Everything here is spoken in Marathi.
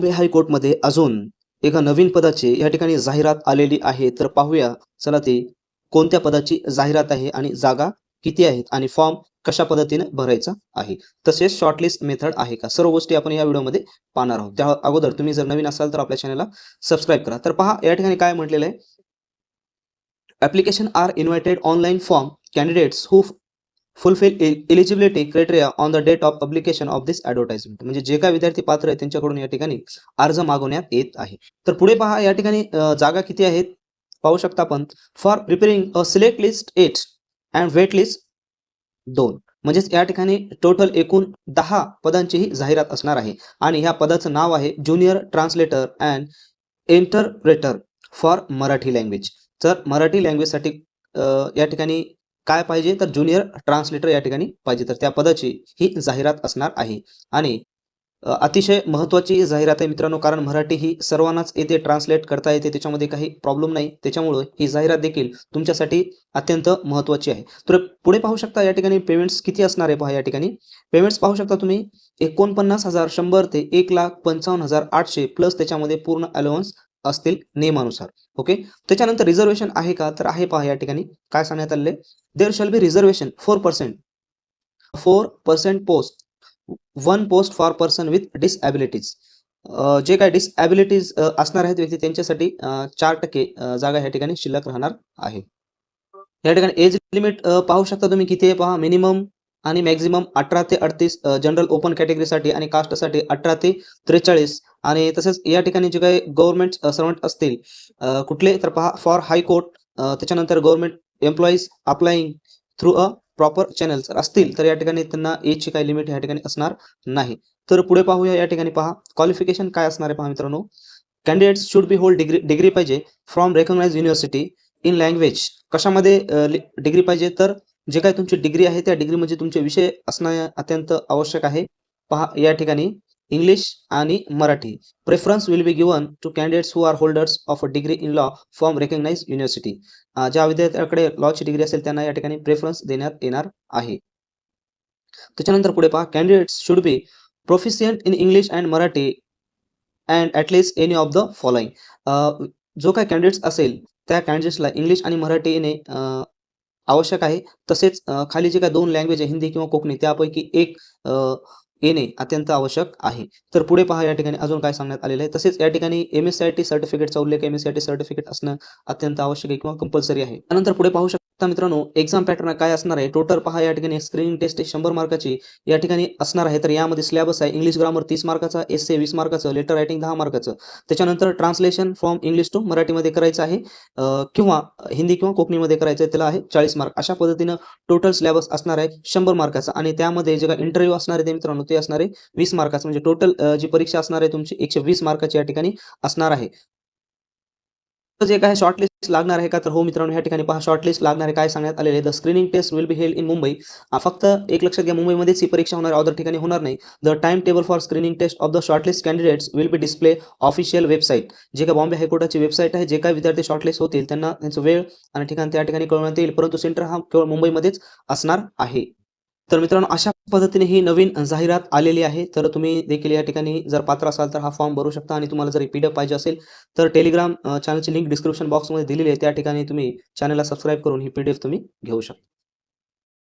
बॉम्बे हायकोर्टमध्ये अजून एका नवीन पदाची या ठिकाणी जाहिरात आलेली आहे. तर पाहूया चला ती कोणत्या पदाची जाहिरात आहे आणि जागा किती आहेत आणि फॉर्म कशा पद्धतीने भरायचा आहे. तसेच शॉर्टलिस्ट मेथड आहे का? सर्व गोष्टी आपण या व्हिडिओमध्ये पाहणार आहोत. त्या अगोदर तुम्ही जर नवीन असाल तर आपल्या चॅनलला सबस्क्राईब करा. तर पहा या ठिकाणी काय म्हटलेलं आहे. Application are invited online form candidates who fulfil eligibility criteria on the date of publication of this advertisement म्हणजे जे काय विद्यार्थी पात्र आहेत त्यांच्याकडून या ठिकाणी अर्ज मागवण्यात येत आहे. तर पुढे पहा या ठिकाणी जागा किती आहेत? पाहू शकता आपण. For preparing a select list eight and wait list दोन. म्हणजेच या ठिकाणी टोटल एकूण दहा पदांची ही जाहिरात असणार आहे. आणि ह्या पदाचं नाव आहे junior translator and interpreter for Marathi language तर मराठी लँग्वेजसाठी या ठिकाणी काय पाहिजे? तर ज्युनियर ट्रान्सलेटर या ठिकाणी पाहिजे. तर त्या पदाची ही जाहिरात असणार आहे. आणि अतिशय महत्त्वाची जाहिरात आहे मित्रांनो कारण मराठी ही सर्वांनाच येथे ट्रान्सलेट करता येते त्याच्यामध्ये काही प्रॉब्लेम नाही. त्याच्यामुळे ही जाहिरात देखील तुमच्यासाठी अत्यंत महत्त्वाची आहे. तर पुढे पाहू शकता या ठिकाणी पेमेंट्स किती असणार आहे पहा या ठिकाणी. पेमेंट्स पाहू शकता तुम्ही एकोणपन्नास हजार शंभर ते एक लाख पंचावन्न हजार आठशे प्लस त्याच्यामध्ये पूर्ण अलाउन्स असतील नियमानुसार. ओके त्याच्यानंतर रिझर्वेशन आहे का? तर आहे पहा या ठिकाणी. काय सांगण्यात आले there shall be reservation four percent four percent post one post for person with disabilities जे काय डिसॅबिलिटीज असणार आहेत व्यक्ती त्यांच्यासाठी चार टक्के जागा या ठिकाणी शिल्लक राहणार आहे. या ठिकाणी एज लिमिट पाहू शकता तुम्ही किती आहे पहा. मिनिमम आणि मॅक्झिमम अठरा ते अडतीस जनरल ओपन कॅटेगरीसाठी आणि कास्टसाठी अठरा ते त्रेचाळीस. आणि तसेच या ठिकाणी जे काही गव्हर्नमेंट सर्वंट असतील कुठले तर पहा फॉर हायकोर्ट त्याच्यानंतर government employees applying through a proper channel जर असतील तर या ठिकाणी त्यांना एजची काही लिमिट या ठिकाणी असणार नाही. तर पुढे पाहूया या ठिकाणी पहा क्वालिफिकेशन काय असणार आहे पहा मित्रांनो. Candidates should be hold degree degree पाहिजे from recognise university in language कशामध्ये डिग्री पाहिजे? तर जे काही तुमची डिग्री आहे त्या डिग्री म्हणजे तुमचे विषय असणं अत्यंत आवश्यक आहे. पहा या ठिकाणी इंग्लिश आणि Marathi. Preference will be given to candidates who are holders of a degree in law from recognise university ज्या विद्यार्थ्याकडे लॉची डिग्री असेल त्यांना या ठिकाणी प्रेफरन्स देण्यात येणार आहे. त्याच्यानंतर पुढे पहा. Candidates should be proficient in English and Marathi and at least any of the following जो काय कॅन्डिडेट्स असेल त्या कॅन्डिडेट्सला इंग्लिश आणि मराठी येणे आवश्यक आहे. तसेच खाली जे काय दोन लँग्वेज आहे हिंदी किंवा कोकणी त्यापैकी एक येणे अत्यंत आवश्यक आहे. तर पुढे पहा या ठिकाणी अजून काय सांगण्यात आलेलं आहे. तसेच या ठिकाणी M S C I T सर्टिफिकेटचा उल्लेख M S C I T certificate असणं अत्यंत आवश्यक आहे किंवा कंपल्सरी आहे. त्यानंतर पुढे पाहू शकता मित्रांनो एक्झाम पॅटर्न काय असणार आहे? टोटल पहा या ठिकाणी स्क्रीनिंग टेस्ट शंभर मार्काची या ठिकाणी असणार आहे. तर यामध्ये सिलेबस आहे. इंग्लिश ग्रामर तीस मार्काचा एस ए वीस मार्काचं लेटर रायटिंग दहा मार्काचं त्याच्यानंतर ट्रान्सलेशन फ्रॉम इंग्लिश टू मराठीमध्ये करायचं आहे. किंवा हिंदी किंवा कोकणीमध्ये करायचं आहे त्याला आहे चाळीस मार्क अशा पद्धतीनं टोटल सिलेबस असणार आहे शंभर मार्काचा आणि त्यामध्ये जे काही इंटरव्ह्यू असणार आहे ते मित्रांनो ते असणार आहे वीस मार्काचं म्हणजे टोटल जी परीक्षा असणार आहे तुमची एकशे वीस मार्काची या ठिकाणी असणार आहे. तर जे काय शॉर्टलिस्ट लागणार आहे का? तर हो मित्रांनो या ठिकाणी पहा शॉर्टलिस्ट लागणार आहे. काय सांगण्यात आलेले आहे? The screening test will be held in Mumbai फक्त एक लक्षात घ्या मुंबईमध्येच ही परीक्षा होणार अदर ठिकाणी होणार नाही. The time table for screening test of the shortlist candidates will be display official website जे काय बॉम्बे हायकोर्टाची वेबसाईट आहे जे काय विद्यार्थी शॉर्टलिस्ट होतील त्यांना त्यांचं वेळ आणि ठिकाण त्या ठिकाणी कळवण्यात येईल. परंतु सेंटर हा केवळ मुंबईमध्येच असणार आहे. तर मित्रांनो अशा पद्धतीने ही नवीन जाहिरात आलेली आहे. तर तुम्ही देखील या ठिकाणी जर पात्र असाल तर हा फॉर्म भरू शकता आणि तुम्हाला जर पी डी एफ पाहिजे असेल तर टेलिग्राम चॅनलची लिंक डिस्क्रिप्शन बॉक्समध्ये दिलेली आहे. त्या ठिकाणी तुम्ही चॅनलला सबस्क्राईब करून ही पीडीएफ तुम्ही घेऊ शकता.